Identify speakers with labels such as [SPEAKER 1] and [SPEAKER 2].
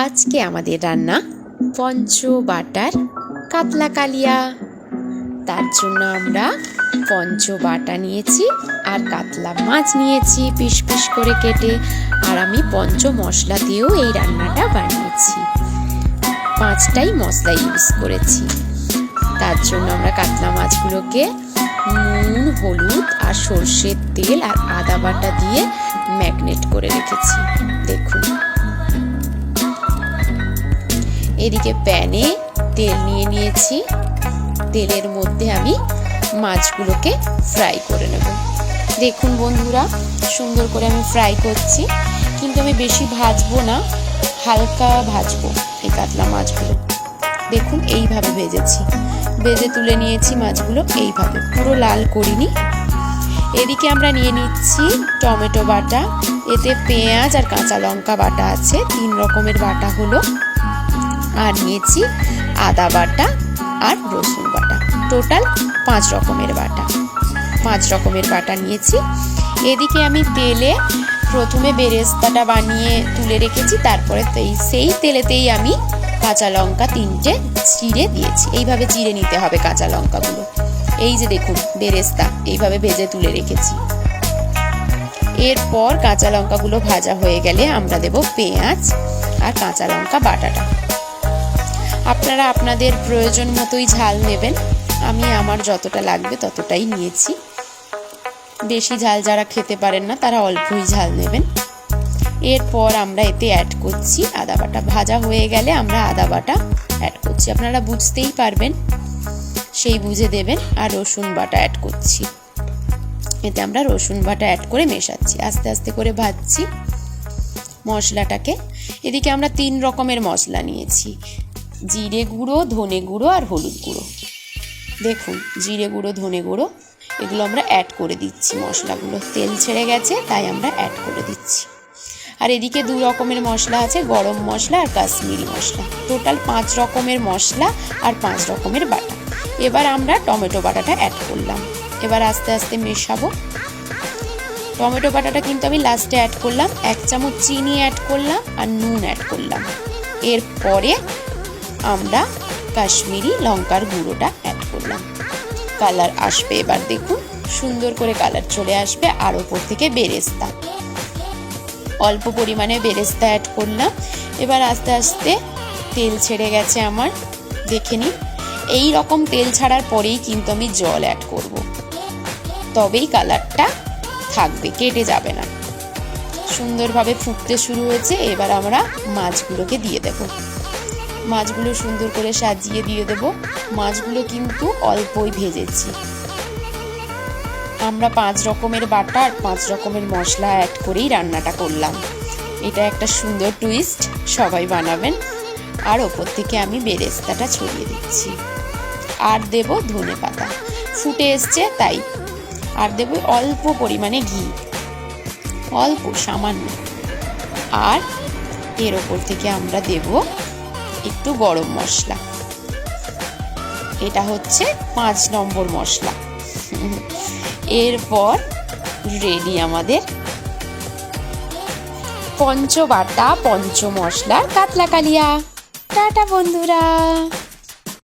[SPEAKER 1] আজকে আমাদের রান্না পঞ্চ বাটার কাতলা কালিয়া। তার জন্য আমরা পঞ্চ বাটা নিয়েছি আর কাতলা মাছ নিয়েছি পিস পিস করে কেটে। আর আমি পঞ্চ মশলা দিয়েও এই রান্নাটা বানিয়েছি। পাঁচটাই মশলা ইউজ করেছি। তার জন্য আমরা কাতলা মাছগুলোকে নুন, হলুদ আর সর্ষের তেল আর আদা বাটা দিয়ে ম্যাগনেট করে রেখেছি। দেখুন। এদিকে প্যানে তেল নিয়ে নিয়েছি। তেলের মধ্যে আমি মাছগুলোকে ফ্রাই করে নেব। দেখুন বন্ধুরা, সুন্দর করে আমি ফ্রাই করছি। কিন্তু আমি বেশি ভাজবো না, হালকা ভাজবো এই কাতলা মাছগুলো। দেখুন, এইভাবে ভেজেছি। ভেজে তুলে নিয়েছি মাছগুলো, এইভাবে। পুরো লাল করিনি। এদিকে আমরা নিয়ে নিচ্ছি টমেটো বাটা। এতে পেঁয়াজ আর কাঁচা লঙ্কা বাটা আছে। তিন রকমের বাটা হলো। আর নিয়েছি আদা বাটা আর রসুন বাটা। টোটাল পাঁচ রকমের বাটা। পাঁচ রকমের বাটা নিয়েছি। এদিকে আমি তেলে প্রথমে বেরেস্তাটা বানিয়ে তুলে রেখেছি, তারপরে সেই তেলেতেই আমি কাঁচা লঙ্কা তিনটে চিড়ে দিয়েছি। এইভাবে চিড়ে নিতে হবে কাঁচা লঙ্কাগুলো। এই যে দেখুন, বেরেস্তা, এইভাবে ভেজে তুলে রেখেছি। এরপর কাঁচা লঙ্কাগুলো ভাজা হয়ে গেলে আমরা দেব পেঁয়াজ আর কাঁচা লঙ্কা বাটাটা। আপনারা আপনাদের প্রয়োজন মতোই ঝাল নেবেন। আমি আমার যতটা লাগবে ততটাই নিয়েছি। বেশি ঝাল যারা খেতে পারেন না, তারা অল্পই ঝাল নেবেন। এরপর আমরা এতে অ্যাড করছি আদা বাটা। ভাজা হয়ে গেলে আমরা আদা বাটা অ্যাড করছি। আপনারা বুঝতেই পারবেন, সেই বুঝে দেবেন। আর রসুন বাটা অ্যাড করছি। এতে আমরা রসুন বাটা অ্যাড করে মেশাচ্ছি। আস্তে আস্তে করে ভাজছি মশলাটাকে। এদিকে আমরা তিন রকমের মশলা নিয়েছি। জিরে গুঁড়ো, ধনে গুঁড়ো আর হলুদ গুঁড়ো। দেখুন, জিরে গুঁড়ো, ধনে গুঁড়ো, এগুলো আমরা অ্যাড করে দিচ্ছি। মশলাগুলো তেল ছেড়ে গেছে, তাই আমরা অ্যাড করে দিচ্ছি। আর এদিকে দু রকমের মশলা আছে, গরম মশলা আর কাশ্মীরি মশলা। টোটাল পাঁচ রকমের মশলা আর পাঁচ রকমের বাটা। এবার আমরা টমেটো বাটাটা অ্যাড করলাম। এবার আস্তে আস্তে মেশাবো। টমেটো বাটাটা কিন্তু আমি লাস্টে অ্যাড করলাম। এক চামচ চিনি অ্যাড করলাম আর নুন অ্যাড করলাম। এরপরে আমরা কাশ্মীরি লঙ্কার গুঁড়োটা অ্যাড করলাম। কালার আসবে এবার দেখুন, সুন্দর করে কালার চলে আসবে আর ওপর থেকে বেরেস্তা। অল্প পরিমাণে বেরেস্তা অ্যাড করলাম। এবার আস্তে আস্তে তেল ছেড়ে গেছে আমার, দেখে নিন। এই রকম তেল ছাড়ার পরেই কিন্তু আমি জল অ্যাড করব। তবেই কালারটা থাকবে, কেটে যাবে না। সুন্দরভাবে ফুটতে শুরু হয়েছে, এবার আমরা মাছগুলোকে দিয়ে দেব। মাছগুলো সুন্দর করে সাজিয়ে দিয়ে দেব। মাছগুলো কিন্তু অল্পই ভেজেছি। আমরা পাঁচ রকমের বাটা আর পাঁচ রকমের মশলা অ্যাড করেই রান্নাটা করলাম। এটা একটা সুন্দর টুইস্ট সবাই বানাবেন। আর ওপর থেকে আমি বেরেস্তাটা ছড়িয়ে দিচ্ছি। আর দেব ধনে পাতা। ফুটে এসছে, তাই। আর দেব অল্প পরিমাণে ঘি। অল্প, সামান্য। আর এর ওপর থেকে আমরা দেব একটু গরম মশলা। এটা হচ্ছে পাঁচ নম্বর মশলা। এরপর রেডি আমাদের পঞ্চবাটা পঞ্চ মশলার কাতলা কালিয়া। টাটা বন্ধুরা।